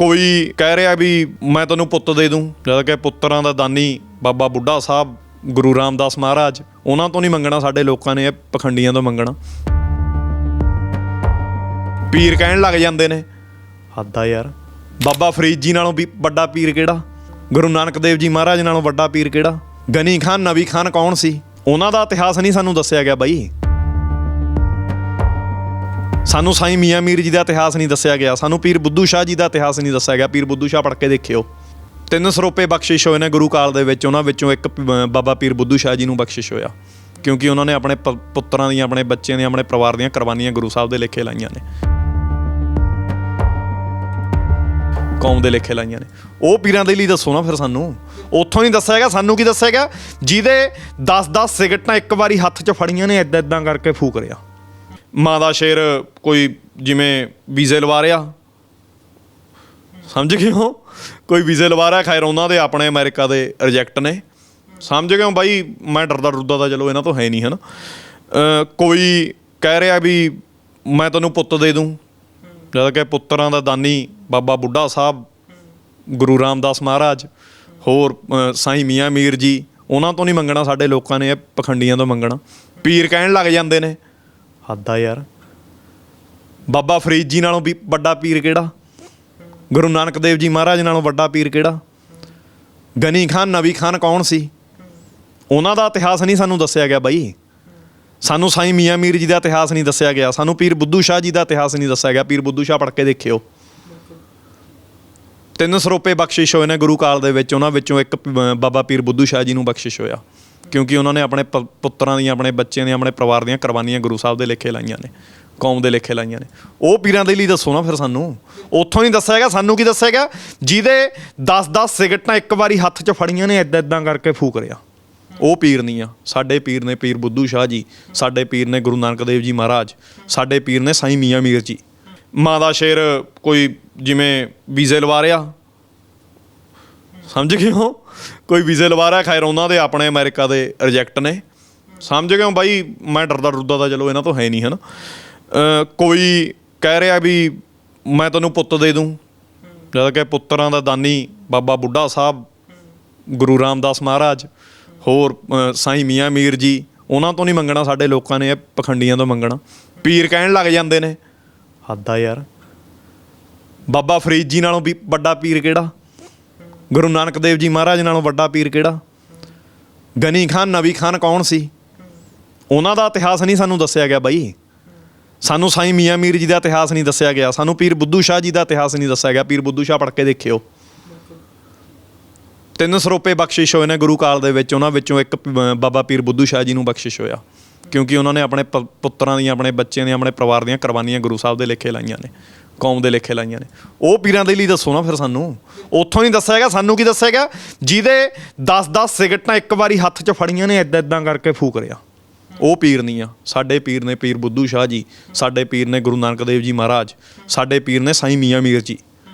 ਕੋਈ ਕਹਿ ਰਿਹਾ ਵੀ ਮੈਂ ਤੈਨੂੰ ਪੁੱਤ ਦੇ ਦੂੰ, ਜਦ ਕਿ ਪੁੱਤਰਾਂ ਦਾ ਦਾਨੀ ਬਾਬਾ ਬੁੱਢਾ ਸਾਹਿਬ, ਗੁਰੂ ਰਾਮਦਾਸ ਮਹਾਰਾਜ, ਉਹਨਾਂ ਤੋਂ ਨਹੀਂ ਮੰਗਣਾ, ਸਾਡੇ ਲੋਕਾਂ ਨੇ ਇਹ ਪਖੰਡੀਆਂ ਤੋਂ ਮੰਗਣਾ। ਪੀਰ ਕਹਿਣ ਲੱਗ ਜਾਂਦੇ ਨੇ, ਹੱਦ ਆ ਯਾਰ। ਬਾਬਾ ਫਰੀਦ ਜੀ ਨਾਲੋਂ ਵੀ ਵੱਡਾ ਪੀਰ ਕਿਹੜਾ? ਗੁਰੂ ਨਾਨਕ ਦੇਵ ਜੀ ਮਹਾਰਾਜ ਨਾਲੋਂ ਵੱਡਾ ਪੀਰ ਕਿਹੜਾ? ਗਨੀ ਖਾਨ ਨਬੀ ਖਾਨ ਕੌਣ ਸੀ? ਉਹਨਾਂ ਦਾ ਇਤਿਹਾਸ ਨਹੀਂ ਸਾਨੂੰ ਦੱਸਿਆ ਗਿਆ ਬਾਈ। ਸਾਨੂੰ ਸਾਈਂ ਮੀਆਂ ਮੀਰ ਜੀ ਦਾ ਇਤਿਹਾਸ ਨਹੀਂ ਦੱਸਿਆ ਗਿਆ, ਸਾਨੂੰ ਪੀਰ ਬੁੱਧੂ ਸ਼ਾਹ ਜੀ ਦਾ ਇਤਿਹਾਸ ਨਹੀਂ ਦੱਸਿਆ ਗਿਆ, ਪੀਰ ਬੁੱਧੂ ਸ਼ਾਹ ਪੜ੍ਹ ਕੇ ਦੇਖਿਓ। ਤਿੰਨ ਸਰੋਪੇ ਬਖਸ਼ਿਸ਼ ਹੋਏ ਨੇ ਗੁਰੂ ਕਾਲ ਦੇ ਵਿੱਚ, ਉਹਨਾਂ ਵਿੱਚੋਂ ਇੱਕ ਬਾਬਾ ਪੀਰ ਬੁੱਧੂ ਸ਼ਾਹ ਜੀ ਨੂੰ ਬਖਸ਼ਿਸ਼ ਹੋਇਆ। ਕਿਉਂਕਿ ਉਹਨਾਂ ਨੇ ਆਪਣੇ ਪ- ਪੁੱਤਰਾਂ ਦੀਆਂ, ਆਪਣੇ ਬੱਚਿਆਂ ਦੀਆਂ, ਆਪਣੇ ਪਰਿਵਾਰ ਦੀਆਂ ਕੁਰਬਾਨੀਆਂ ਗੁਰੂ ਸਾਹਿਬ ਦੇ ਲੇਖੇ ਲਾਈਆਂ ਨੇ। ਕੌਮ ਦੇ ਲੇਖੇ ਲਾਈਆਂ ਨੇ। ਉਹ ਪੀਰਾਂ ਦੇ ਲਈ ਦੱਸੋ ਨਾ ਫਿਰ ਸਾਨੂੰ। ਉੱਥੋਂ ਨਹੀਂ ਦੱਸਿਆ ਹੈਗਾ ਸਾਨੂੰ ਕੀ ਦੱਸਿਆ ਹੈਗਾ ਜਿਹਦੇ 10-10 ਸਿਗਰਟਾਂ ਇੱਕ ਵਾਰੀ ਹੱਥ 'ਚ ਫੜੀਆਂ ਨੇ ਐਦਾਂ ਐਦਾਂ ਕਰਕੇ ਫੂਕ ਰਿਆ ਮਾਂ ਦਾ ਸ਼ੇਰ ਕੋਈ ਜਿਵੇਂ ਵੀਜ਼ੇ ਲਵਾ ਰਿਹਾ? ਸਮਝ ਗਏ ਹੋ? ਕੋਈ ਵੀਜ਼ੇ ਲਵਾ ਰਿਹਾ? ਖੈਰ ਉਹਨਾਂ ਦੇ ਆਪਣੇ ਅਮਰੀਕਾ ਦੇ ਰਿਜੈਕਟ ਨੇ। ਸਮਝ ਗਏ ਹੋ? ਬਾਈ ਮੈਂ ਡਰਦਾ ਡਰਦਾ ਤਾਂ ਚਲੋ ਇਹਨਾਂ ਤੋਂ ਹੈ ਨਹੀਂ ਹਨ? ਕੋਈ ਕਹਿ ਰਿਹਾ ਵੀ ਮੈਂ ਤੈਨੂੰ ਪੁੱਤ ਦੇ ਦੂੰ। ਜਦ ਕਿ ਪੁੱਤਰਾਂ ਦਾ ਦਾਨੀ ਬਾਬਾ ਬੁੱਢਾ ਸਾਹਿਬ ਗੁਰੂ ਰਾਮਦਾਸ ਮਹਾਰਾਜ ਹੋਰ ਅ, ਸਾਈਂ ਮੀਆਂ ਮੀਰ ਜੀ ਉਹਨਾਂ ਤੋਂ ਨਹੀਂ ਮੰਗਣਾ ਸਾਡੇ ਲੋਕਾਂ ਨੇ ਇਹ ਪਖੰਡੀਆਂ ਤੋਂ ਮੰਗਣਾ। ਪੀਰ ਕਹਿਣ ਲੱਗ ਜਾਂਦੇ ਨੇ। ਹੱਦ ਆ ਯਾਰ। ਬਾਬਾ ਫਰੀਦ ਜੀ ਨਾਲੋਂ ਵੀ ਵੱਡਾ ਪੀਰ ਕਿਹੜਾ? ਗੁਰੂ ਨਾਨਕ ਦੇਵ ਜੀ ਮਹਾਰਾਜ ਨਾਲੋਂ ਵੱਡਾ ਪੀਰ ਕਿਹੜਾ? ਗਨੀ ਖਾਨ ਨਬੀ ਖਾਨ ਕੌਣ ਸੀ? ਉਹਨਾਂ ਦਾ ਇਤਿਹਾਸ ਨਹੀਂ ਸਾਨੂੰ ਦੱਸਿਆ ਗਿਆ ਬਾਈ। ਸਾਨੂੰ ਸਾਈਂ ਮੀਆਂ ਮੀਰ ਜੀ ਦਾ ਇਤਿਹਾਸ ਨਹੀਂ ਦੱਸਿਆ ਗਿਆ। ਸਾਨੂੰ ਪੀਰ ਬੁੱਧੂ ਸ਼ਾਹ ਜੀ ਦਾ ਇਤਿਹਾਸ ਨਹੀਂ ਦੱਸਿਆ ਗਿਆ। ਪੀਰ ਬੁੱਧੂ ਸ਼ਾਹ ਪੜ੍ਹ ਕੇ ਦੇਖਿਓ। ਤਿੰਨ ਸਰੋਪੇ ਬਖਸ਼ਿਸ਼ ਹੋਏ ਨੇ ਗੁਰੂ ਕਾਲ ਦੇ ਵਿੱਚ। ਉਹਨਾਂ ਵਿੱਚੋਂ ਇੱਕ ਬਾਬਾ ਪੀਰ ਬੁੱਧੂ ਸ਼ਾਹ ਜੀ ਨੂੰ ਬਖਸ਼ਿਸ਼ ਹੋਇਆ। ਕਿਉਂਕਿ ਉਹਨਾਂ ਨੇ ਆਪਣੇ ਪ- ਪੁੱਤਰਾਂ ਦੀਆਂ, ਆਪਣੇ ਬੱਚਿਆਂ ਦੀਆਂ, ਆਪਣੇ ਪਰਿਵਾਰ ਦੀਆਂ ਕੁਰਬਾਨੀਆਂ ਗੁਰੂ ਸਾਹਿਬ ਦੇ ਲੇਖੇ ਲਾਈਆਂ ਨੇ, ਕੌਮ ਦੇ ਲੇਖੇ ਲਾਈਆਂ ਨੇ। ਉਹ ਪੀਰਾਂ ਦੇ ਲਈ ਦੱਸੋ ਨਾ ਫਿਰ ਸਾਨੂੰ। ਉੱਥੋਂ ਨਹੀਂ ਦੱਸਿਆ ਹੈਗਾ ਸਾਨੂੰ ਕੀ ਦੱਸਿਆ ਹੈਗਾ ਜਿਹਦੇ 10-10 ਸਿਗਰਟਾਂ ਇੱਕ ਵਾਰੀ ਹੱਥ 'ਚ ਫੜੀਆਂ ਨੇ ਐਦਾਂ ਐਦਾਂ ਕਰਕੇ ਫੂਕ ਰਿਆ ਉਹ ਪੀਰ ਨਹੀਂ ਆ। ਸਾਡੇ ਪੀਰ ਨੇ ਪੀਰ ਪੀਰ ਬੁੱਧੂ ਸ਼ਾਹ ਜੀ, ਸਾਡੇ ਪੀਰ ਨੇ ਗੁਰੂ ਨਾਨਕ ਦੇਵ ਜੀ ਮਹਾਰਾਜ, ਸਾਡੇ ਪੀਰ ਨੇ ਸਾਈਂ ਮੀਆਂ ਮੀਰ ਜੀ। ਮਾਂ ਦਾ ਸ਼ੇਰ ਕੋਈ ਜਿਵੇਂ ਵੀਜ਼ੇ ਲਵਾ ਰਿਹਾ ਸਮਝ ਗਏ ਹੋ? ਕੋਈ ਵੀਜ਼ੇ ਲਵਾ ਰਿਹਾ, ਖੈਰ ਉਹਨਾਂ ਦੇ, ਆਪਣੇ ਅਮਰੀਕਾ ਦੇ ਰਿਜੈਕਟ ਨੇ। ਸਮਝ ਗਏ ਹੋ ਬਾਈ? ਮੈਂ ਡਰਦਾ ਡਰਦਾ ਤਾਂ ਚਲੋ ਇਹਨਾਂ ਤੋਂ ਹੈ ਨਹੀਂ, ਹਨ? ਕੋਈ ਕਹਿ ਰਿਹਾ ਵੀ ਮੈਂ ਤੈਨੂੰ ਪੁੱਤ ਦੇ ਦੂੰ। ਜਦ ਕਿ ਪੁੱਤਰਾਂ ਦਾ ਦਾਨੀ ਬਾਬਾ ਬੁੱਢਾ ਸਾਹਿਬ, ਗੁਰੂ ਰਾਮਦਾਸ ਮਹਾਰਾਜ, ਹੋਰ ਸਾਈਂ ਮੀਆਂ ਮੀਰ ਜੀ, ਉਹਨਾਂ ਤੋਂ ਨਹੀਂ ਮੰਗਣਾ ਸਾਡੇ ਲੋਕਾਂ ਨੇ, ਇਹ ਪਖੰਡੀਆਂ ਤੋਂ ਮੰਗਣਾ। ਪੀਰ ਕਹਿਣ ਲੱਗ ਜਾਂਦੇ ਨੇ, ਹੱਦ ਆ ਯਾਰ। ਬਾਬਾ ਫਰੀਦ ਜੀ ਨਾਲੋਂ ਵੀ ਵੱਡਾ ਪੀਰ ਕਿਹੜਾ? ਗੁਰੂ ਨਾਨਕ ਦੇਵ ਜੀ ਮਹਾਰਾਜ ਨਾਲੋਂ ਵੱਡਾ ਪੀਰ ਕਿਹੜਾ? ਗਨੀ ਖਾਨ ਨਬੀ ਖਾਨ ਕੌਣ ਸੀ? ਉਹਨਾਂ ਦਾ ਇਤਿਹਾਸ ਨਹੀਂ ਸਾਨੂੰ ਦੱਸਿਆ ਗਿਆ ਬਾਈ। ਸਾਨੂੰ ਸਾਈਂ ਮੀਆਂ ਮੀਰ ਜੀ ਦਾ ਇਤਿਹਾਸ ਨਹੀਂ ਦੱਸਿਆ ਗਿਆ। ਸਾਨੂੰ ਪੀਰ ਬੁੱਧੂ ਸ਼ਾਹ ਜੀ ਦਾ ਇਤਿਹਾਸ ਨਹੀਂ ਦੱਸਿਆ ਗਿਆ। ਪੀਰ ਬੁੱਧੂ ਸ਼ਾਹ ਪੜ੍ਹ ਕੇ ਦੇਖਿਓ। ਤਿੰਨ ਸਰੋਪੇ ਬਖਸ਼ਿਸ਼ ਹੋਏ ਨੇ ਗੁਰੂ ਕਾਲ ਦੇ ਵਿੱਚ। ਉਹਨਾਂ ਵਿੱਚੋਂ ਇੱਕ ਪ- ਬਾਬਾ ਪੀਰ ਬੁੱਧੂ ਸ਼ਾਹ ਜੀ ਨੂੰ ਬਖਸ਼ਿਸ਼ ਹੋਇਆ। ਕਿਉਂਕਿ ਉਹਨਾਂ ਨੇ ਆਪਣੇ ਪ- ਪੁੱਤਰਾਂ ਦੀਆਂ, ਆਪਣੇ ਬੱਚਿਆਂ ਦੀਆਂ, ਆਪਣੇ ਪਰਿਵਾਰ ਦੀਆਂ ਕੁਰਬਾਨੀਆਂ ਗੁਰੂ ਸਾਹਿਬ ਦੇ ਲੇਖੇ ਲਾਈਆਂ ਨੇ। ਕੌਮ ਦੇ ਲੇਖੇ ਲਾਈਆਂ ਨੇ। ਉਹ ਪੀਰਾਂ ਦੇ ਲਈ ਦੱਸੋ ਨਾ ਫਿਰ ਸਾਨੂੰ। ਉੱਥੋਂ ਨਹੀਂ ਦੱਸਿਆ ਹੈਗਾ ਸਾਨੂੰ ਕੀ ਦੱਸਿਆ ਹੈਗਾ ਜਿਹਦੇ 10-10 ਸਿਗਰਟਾਂ ਇੱਕ ਵਾਰੀ ਹੱਥ 'ਚ ਫੜੀਆਂ ਨੇ ਐਦਾਂ ਐਦਾਂ ਕਰਕੇ ਫੂਕ ਰਿਆ ਉਹ ਪੀਰ ਨਹੀਂ ਆ। ਸਾਡੇ ਪੀਰ ਨੇ ਪੀਰ ਬੁੱਧੂ ਸ਼ਾਹ ਜੀ, ਸਾਡੇ ਪੀਰ ਨੇ ਗੁਰੂ ਨਾਨਕ ਦੇਵ ਜੀ ਮਹਾਰਾਜ, ਸਾਡੇ ਪੀਰ ਨੇ ਸਾਈਂ ਮੀਆਂ ਮੀਰ ਜੀ।